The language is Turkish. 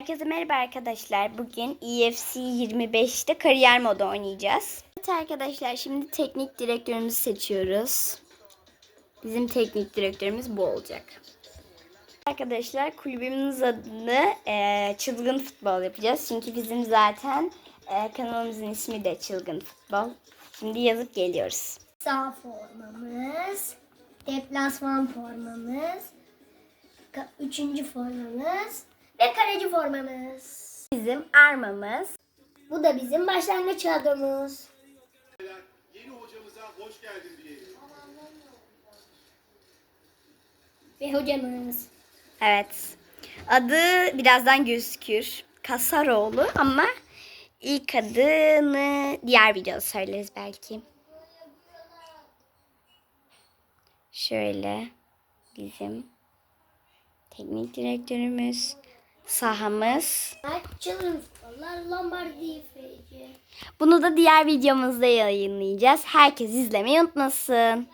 Herkese merhaba arkadaşlar. Bugün EFC 25'te kariyer modu oynayacağız. Evet arkadaşlar şimdi teknik direktörümüzü seçiyoruz. Bizim teknik direktörümüz bu olacak. Arkadaşlar kulübümüzün adını e, Çılgın Futbol yapacağız. Çünkü bizim zaten e, kanalımızın ismi de Çılgın Futbol. Şimdi yazıp geliyoruz. Sağ formamız, deplasman formamız, üçüncü formamız ve kaleci formamız. Bizim armamız Bu da bizim başlangıç kadromuz. Yeni hocamıza hoş geldin diyelim. Ve hocamız. Evet. Adı birazdan gözükür. Kasaroğlu ama ilk adını diğer videoda söyleriz belki. Şöyle bizim teknik direktörümüz, sahamız. Bunu da diğer videomuzda yayınlayacağız. Herkes izlemeyi unutmasın.